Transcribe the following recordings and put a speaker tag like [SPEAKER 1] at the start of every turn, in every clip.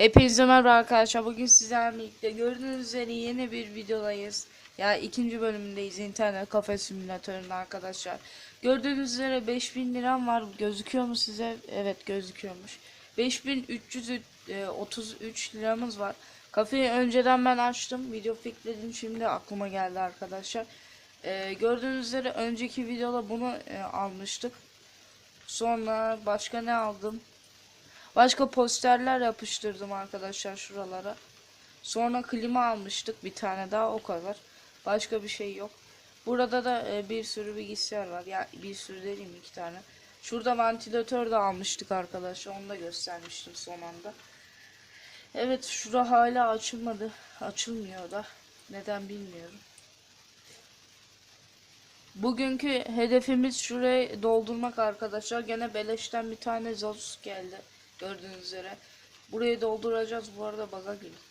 [SPEAKER 1] Hepinize merhaba arkadaşlar. Bugün sizlerle birlikte gördüğünüz üzere yeni bir videodayız. Ya ikinci bölümündeyiz internet kafe simülatöründe arkadaşlar. Gördüğünüz üzere 5000 liram var. Gözüküyor mu size? Evet gözüküyormuş. 5333 liramız var. Kafeyi önceden ben açtım. Video fikirledim şimdi aklıma geldi arkadaşlar. Ee, gördüğünüz üzere önceki videoda bunu e, almıştık. Sonra başka ne aldım? Başka posterler yapıştırdım arkadaşlar şuralara. Sonra klima almıştık bir tane daha o kadar. Başka bir şey yok. Burada da e, bir sürü bilgisayar var. Ya bir sürü dediğim iki tane. Şurada ventilatör de almıştık arkadaşlar. Onu da göstermiştim son anda. Evet şura hala açılmadı. Açılmıyor da. Neden bilmiyorum. Bugünkü hedefimiz şurayı doldurmak arkadaşlar. Gene beleşten bir tane Zazus geldi. Gördüğünüz üzere. Burayı dolduracağız. Bu arada baga girdik.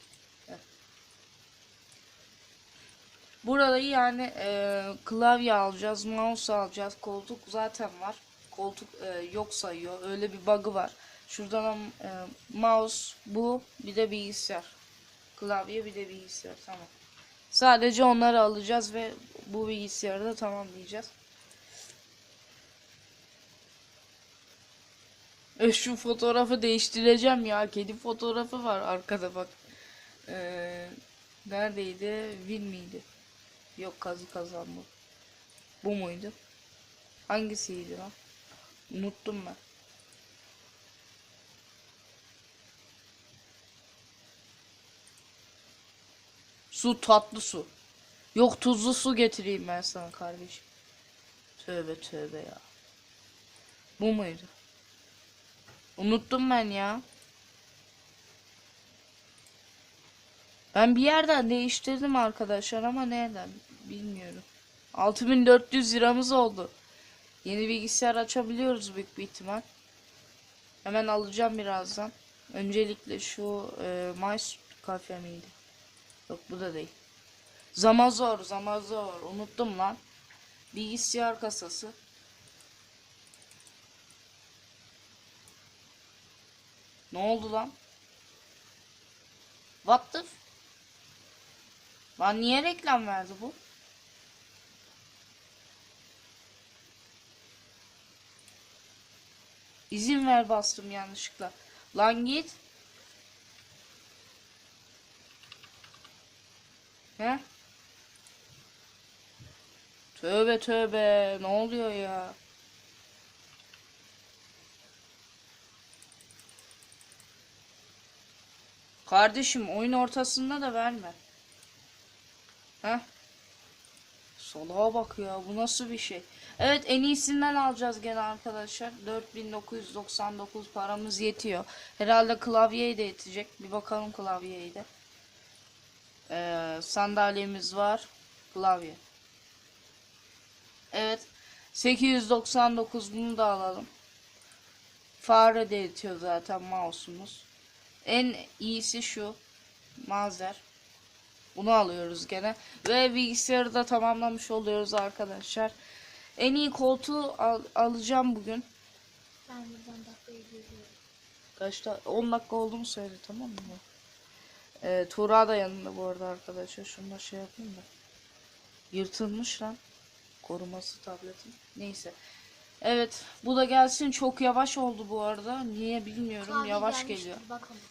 [SPEAKER 1] Burada yani e, klavye alacağız, mouse alacağız, koltuk zaten var. Koltuk e, yok sayıyor. Öyle bir bug'ı var. Şuradan e, mouse, bu, bir de bilgisayar. Klavye bir de bilgisayar. Tamam. Sadece onları alacağız ve bu bilgisayarı da tamamlayacağız. E, şu fotoğrafı değiştireceğim ya. Kedi fotoğrafı var arkada bak. Ee, neredeydi? Win miydi? Yok kazı kazan bu. Bu muydu? Hangisiydi lan? Unuttum ben. Su tatlı su. Yok tuzlu su getireyim ben sana kardeşim. Tövbe tövbe ya. Bu muydu? Unuttum ben ya. Ben bir yerden değiştirdim arkadaşlar ama nereden bilmiyorum. 6400 liramız oldu. Yeni bilgisayar açabiliyoruz büyük bir ihtimal. Hemen alacağım birazdan. Öncelikle şu e, Mais kafe miydi? Yok bu da değil. Zamazor, Zamazor. Unuttum lan. Bilgisayar kasası. Ne oldu lan? What the Lan niye reklam verdi bu? İzin ver bastım yanlışlıkla. Lan git. He? Tövbe tövbe. Ne oluyor ya? Kardeşim oyun ortasında da verme. Heh. Salağa bak ya bu nasıl bir şey. Evet en iyisinden alacağız gene arkadaşlar. 4999 paramız yetiyor. Herhalde klavyeyi de yetecek. Bir bakalım klavyeyi de. Ee, sandalyemiz var. Klavye. Evet. 899 bunu da alalım. Fare de yetiyor zaten mouse'umuz. En iyisi şu. Mazer. Bunu alıyoruz gene. Ve bilgisayarı da tamamlamış oluyoruz arkadaşlar. En iyi koltuğu al- alacağım bugün.
[SPEAKER 2] Ben buradan dakikayı görüyorum.
[SPEAKER 1] Kaçta? 10 dakika oldu mu söyle tamam mı? Ee, Tuğra da yanında bu arada arkadaşlar. Şunu da şey yapayım da. Yırtılmış lan. Koruması tabletin. Neyse. Evet. Bu da gelsin. Çok yavaş oldu bu arada. Niye bilmiyorum.
[SPEAKER 2] Klavye
[SPEAKER 1] yavaş
[SPEAKER 2] gelmiştir,
[SPEAKER 1] geliyor.
[SPEAKER 2] Bakalım.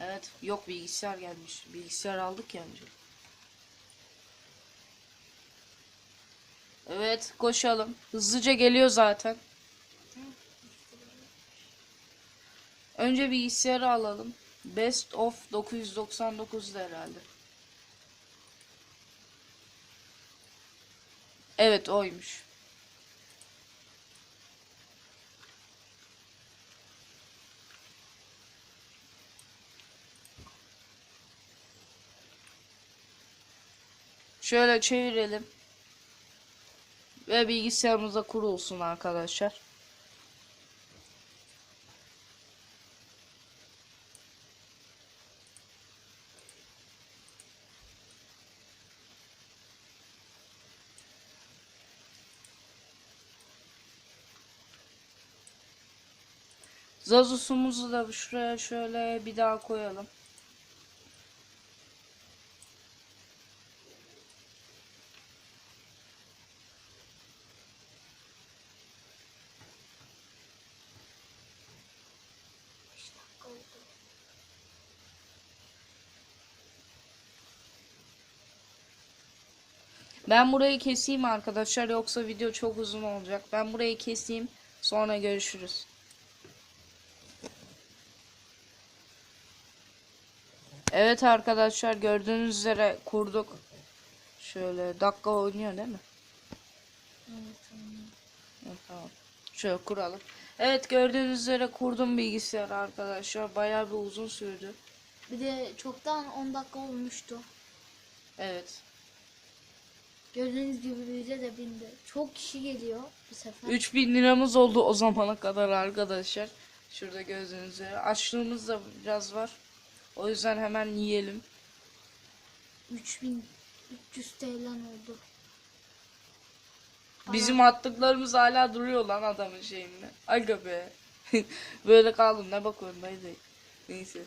[SPEAKER 1] Evet. Yok bilgisayar gelmiş. Bilgisayar aldık ya önce. Evet. Koşalım. Hızlıca geliyor zaten. Önce bilgisayarı alalım. Best of 999 da herhalde. Evet oymuş. Şöyle çevirelim. Ve bilgisayarımıza kurulsun arkadaşlar. Zazusumuzu da şuraya şöyle bir daha koyalım. Ben burayı keseyim arkadaşlar yoksa video çok uzun olacak. Ben burayı keseyim sonra görüşürüz. Evet arkadaşlar gördüğünüz üzere kurduk. Şöyle dakika oynuyor değil mi?
[SPEAKER 2] Evet, tamam.
[SPEAKER 1] Evet, tamam. Şöyle kuralım. Evet gördüğünüz üzere kurdum bilgisayarı arkadaşlar. Bayağı bir uzun sürdü.
[SPEAKER 2] Bir de çoktan 10 dakika olmuştu.
[SPEAKER 1] Evet.
[SPEAKER 2] Gördüğünüz gibi bize de bindi. Çok kişi geliyor bu sefer.
[SPEAKER 1] 3000 liramız oldu o zamana kadar arkadaşlar. Şurada gördüğünüz üzere. Açlığımız da biraz var. O yüzden hemen yiyelim.
[SPEAKER 2] 3300 TL oldu.
[SPEAKER 1] Bizim attıklarımız hala duruyor lan adamın şeyinde. Aga be. Böyle kaldım ne bakıyorum dayı dayı. Neyse.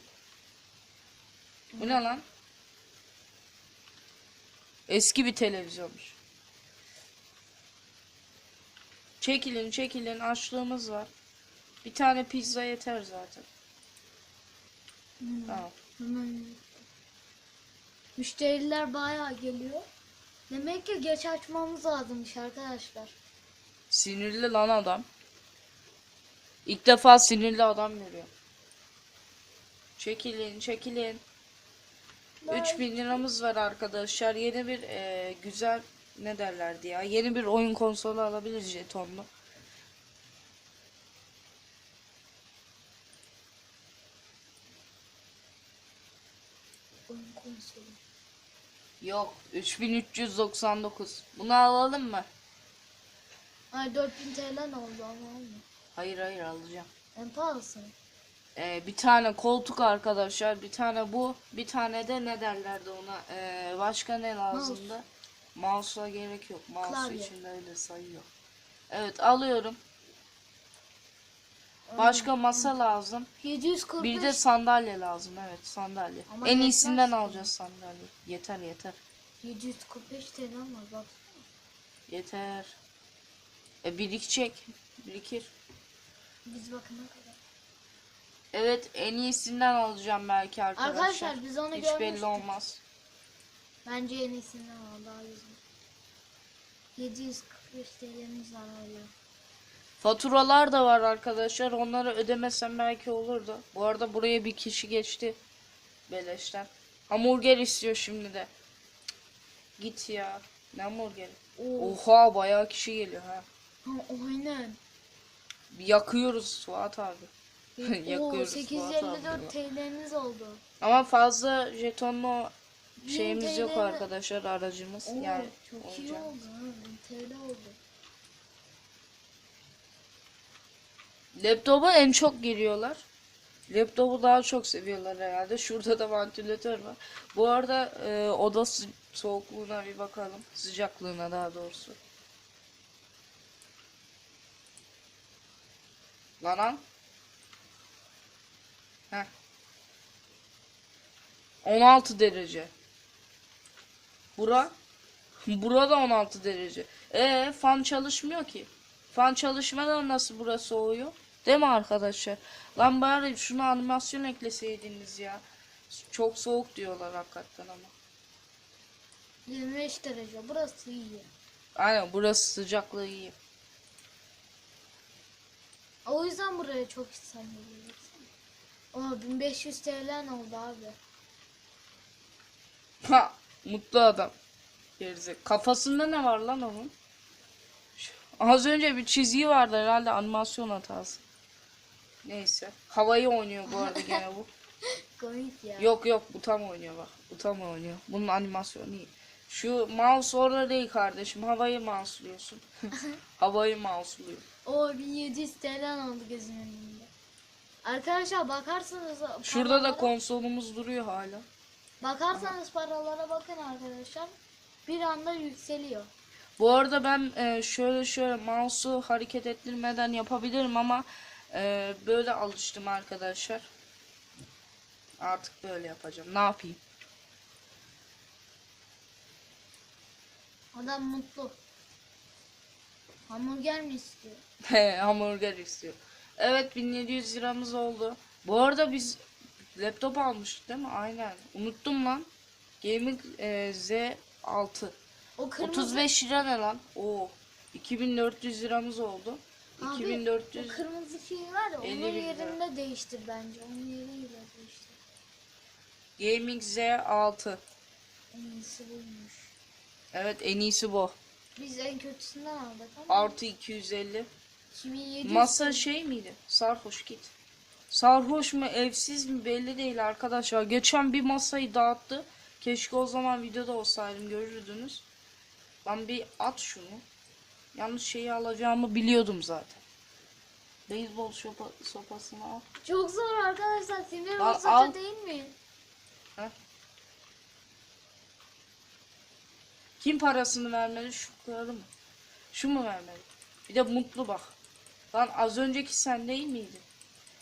[SPEAKER 1] Bu ne lan? Eski bir televizyonmuş. Çekilin çekilin açlığımız var. Bir tane pizza yeter zaten.
[SPEAKER 2] Hmm.
[SPEAKER 1] Tamam.
[SPEAKER 2] Müşteriler bayağı geliyor. Demek ki geç açmamız lazımmış arkadaşlar.
[SPEAKER 1] Sinirli lan adam. İlk defa sinirli adam görüyorum. Çekilin çekilin. 3000 liramız var arkadaşlar. Yeni bir e, güzel ne derlerdi ya. Yeni bir oyun konsolu alabiliriz jetonlu.
[SPEAKER 2] Oyun konsolu.
[SPEAKER 1] Yok 3399. Bunu alalım mı?
[SPEAKER 2] Ay 4000 TL ne oldu ama olmuyor.
[SPEAKER 1] Hayır hayır alacağım.
[SPEAKER 2] En pahalısı.
[SPEAKER 1] E, bir tane koltuk arkadaşlar. Bir tane bu. Bir tane de ne derlerdi ona. E, başka ne lazımdı? Mouse'a gerek yok. Mouse
[SPEAKER 2] Klavye.
[SPEAKER 1] içinde öyle sayıyor. Evet alıyorum. Başka masa lazım.
[SPEAKER 2] 745
[SPEAKER 1] Bir de sandalye lazım. Evet sandalye.
[SPEAKER 2] Ama
[SPEAKER 1] en iyisinden alacağız sandalye. Yeter yeter.
[SPEAKER 2] 745 TL var bak.
[SPEAKER 1] Yeter. E birikecek. Birikir.
[SPEAKER 2] Biz bakana kadar.
[SPEAKER 1] Evet en iyisinden alacağım belki arkadaşlar.
[SPEAKER 2] Arkadaşlar biz onu
[SPEAKER 1] Hiç
[SPEAKER 2] görmüştük.
[SPEAKER 1] belli olmaz.
[SPEAKER 2] Bence en iyisinden al daha güzel. 745 TL'miz var hala.
[SPEAKER 1] Faturalar da var arkadaşlar. Onları ödemesem belki olurdu. Bu arada buraya bir kişi geçti. Beleşten. Hamburger istiyor şimdi de. Cık, Git ya. Ne hamburgeri?
[SPEAKER 2] Oo.
[SPEAKER 1] Oha bayağı kişi geliyor ha.
[SPEAKER 2] Ha, aynen.
[SPEAKER 1] Yakıyoruz Suat abi. Yakıyoruz Suat abi.
[SPEAKER 2] 854 TL'miz oldu.
[SPEAKER 1] Ama fazla jetonlu şeyimiz yok
[SPEAKER 2] TL
[SPEAKER 1] arkadaşlar aracımız.
[SPEAKER 2] Oo,
[SPEAKER 1] yani
[SPEAKER 2] çok iyi
[SPEAKER 1] oyuncağımız.
[SPEAKER 2] oldu. Ha, 1000 TL oldu.
[SPEAKER 1] Laptopa en çok giriyorlar. Laptopu daha çok seviyorlar herhalde. Şurada da vantilatör var. Bu arada e, oda soğukluğuna bir bakalım. Sıcaklığına daha doğrusu. Lan lan. Heh. 16 derece. Bura. Burada 16 derece. E fan çalışmıyor ki. Fan çalışmadan nasıl burası soğuyor? Değil mi arkadaşlar? Lan bari şunu animasyon ekleseydiniz ya. Çok soğuk diyorlar hakikaten ama.
[SPEAKER 2] 25 derece. Burası iyi.
[SPEAKER 1] Aynen burası sıcaklığı iyi.
[SPEAKER 2] O yüzden buraya çok insan geliyor. baksana. Oo 1500 TL ne oldu abi?
[SPEAKER 1] Ha, mutlu adam. Gerizek. Kafasında ne var lan onun? Şu- Az önce bir çizgi vardı herhalde animasyon hatası. Neyse. Havayı oynuyor bu arada gene bu.
[SPEAKER 2] Komik ya.
[SPEAKER 1] Yok yok bu tam oynuyor bak. Bu tam oynuyor. Bunun animasyonu iyi. Şu mouse orada değil kardeşim. Havayı mouse'luyorsun. Havayı mouse'luyor.
[SPEAKER 2] O 1700 TL oldu gözümün önünde. Arkadaşlar bakarsanız
[SPEAKER 1] Şurada da konsolumuz duruyor hala.
[SPEAKER 2] Bakarsanız paralara bakın arkadaşlar. Bir anda yükseliyor.
[SPEAKER 1] Bu arada ben e, şöyle şöyle mouse'u hareket ettirmeden yapabilirim ama e, böyle alıştım arkadaşlar. Artık böyle yapacağım. Ne yapayım?
[SPEAKER 2] Adam mutlu. Hamburger mi istiyor?
[SPEAKER 1] He, hamburger istiyor. Evet 1700 liramız oldu. Bu arada biz laptop almıştık değil mi? Aynen. Unuttum lan. Gaming e, Z6.
[SPEAKER 2] O kırmızı
[SPEAKER 1] 35 lira ne lan? Oo. 2400 liramız oldu.
[SPEAKER 2] Abi,
[SPEAKER 1] 2400
[SPEAKER 2] o kırmızı şey var ya onun
[SPEAKER 1] 50 bin lira.
[SPEAKER 2] yerinde değiştir bence. Onun yeriyle değiştir.
[SPEAKER 1] Gaming Z6.
[SPEAKER 2] En iyisi buymuş.
[SPEAKER 1] Evet en iyisi bu.
[SPEAKER 2] Biz en kötüsünden aldık ama
[SPEAKER 1] Artı 250.
[SPEAKER 2] 2700
[SPEAKER 1] Masa şey miydi? Sarhoş git. Sarhoş mu evsiz mi belli değil arkadaşlar. Geçen bir masayı dağıttı. Keşke o zaman videoda olsaydım görürdünüz. Ben bir at şunu. Yanlış şeyi alacağımı biliyordum zaten. Beyzbol sopa, sopasını al.
[SPEAKER 2] Çok zor arkadaşlar. Sinir
[SPEAKER 1] Al,
[SPEAKER 2] bozucu
[SPEAKER 1] al.
[SPEAKER 2] değil mi?
[SPEAKER 1] Kim parasını vermeli? Şu karı mı? Şu mu vermeli? Bir de mutlu bak. Lan az önceki sen değil miydi?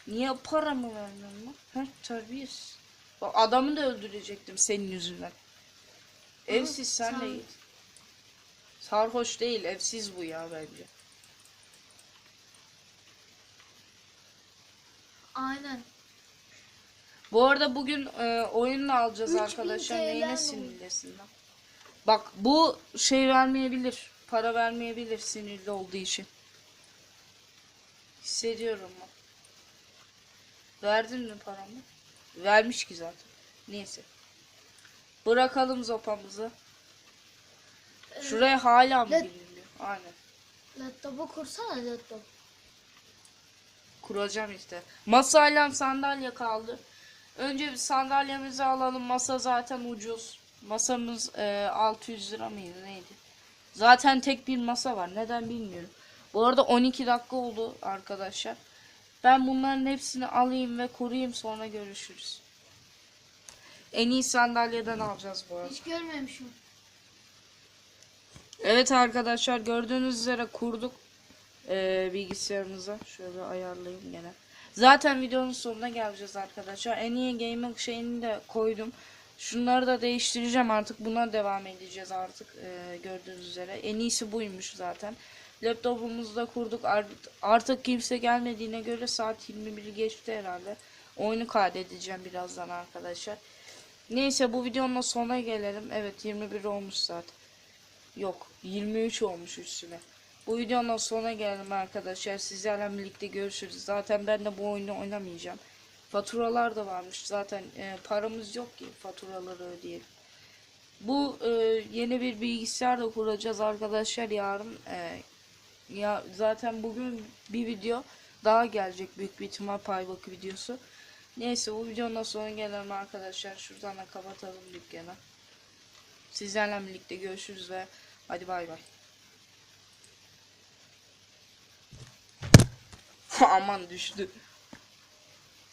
[SPEAKER 1] Niye paramı vermem lan? Heh terbiyesiz. Bak adamı da öldürecektim senin yüzünden. Evsiz sen değil. Sarhoş değil evsiz bu ya bence.
[SPEAKER 2] Aynen.
[SPEAKER 1] Bu arada bugün e, oyunla alacağız
[SPEAKER 2] 3000
[SPEAKER 1] arkadaşlar. Neyine
[SPEAKER 2] mi?
[SPEAKER 1] sinirlesin lan? Bak bu şey vermeyebilir. Para vermeyebilir sinirli olduğu için. Hissediyorum ben. Verdin mi paramı? Vermiş ki zaten. Neyse. Bırakalım zopamızı. Şuraya hala mı
[SPEAKER 2] Let-
[SPEAKER 1] giriliyor? Aynen.
[SPEAKER 2] Laptopu kursana laptop.
[SPEAKER 1] Kuracağım işte. Masayla sandalye kaldı. Önce bir sandalyemizi alalım. Masa zaten ucuz. Masamız e, 600 lira mıydı neydi? Zaten tek bir masa var. Neden bilmiyorum. Bu arada 12 dakika oldu arkadaşlar. Ben bunların hepsini alayım ve kurayım sonra görüşürüz. En iyi sandalyeden alacağız bu arada.
[SPEAKER 2] Hiç görmemişim.
[SPEAKER 1] Evet arkadaşlar gördüğünüz üzere kurduk eee bilgisayarımıza. Şöyle ayarlayayım gene. Zaten videonun sonuna geleceğiz arkadaşlar. En iyi gaming şeyini de koydum. Şunları da değiştireceğim artık. Buna devam edeceğiz artık eee, gördüğünüz üzere. En iyisi buymuş zaten. Laptopumuzu da kurduk. Art- Artık kimse gelmediğine göre saat 21 geçti herhalde. Oyunu kaydedeceğim birazdan arkadaşlar. Neyse bu videonun da sonuna gelelim. Evet 21 olmuş zaten. Yok 23 olmuş üstüne. Bu videonun sonuna geldim arkadaşlar. Sizlerle birlikte görüşürüz. Zaten ben de bu oyunu oynamayacağım. Faturalar da varmış. Zaten e, paramız yok ki faturaları ödeyelim. Bu e, yeni bir bilgisayar da kuracağız arkadaşlar yarın. E, ya zaten bugün bir video daha gelecek büyük bir ihtimal paybak videosu. Neyse bu videonun sonuna gelelim arkadaşlar. Şuradan da kapatalım dükkanı. Sizlerle birlikte görüşürüz ve hadi bay bay. Aman düştü.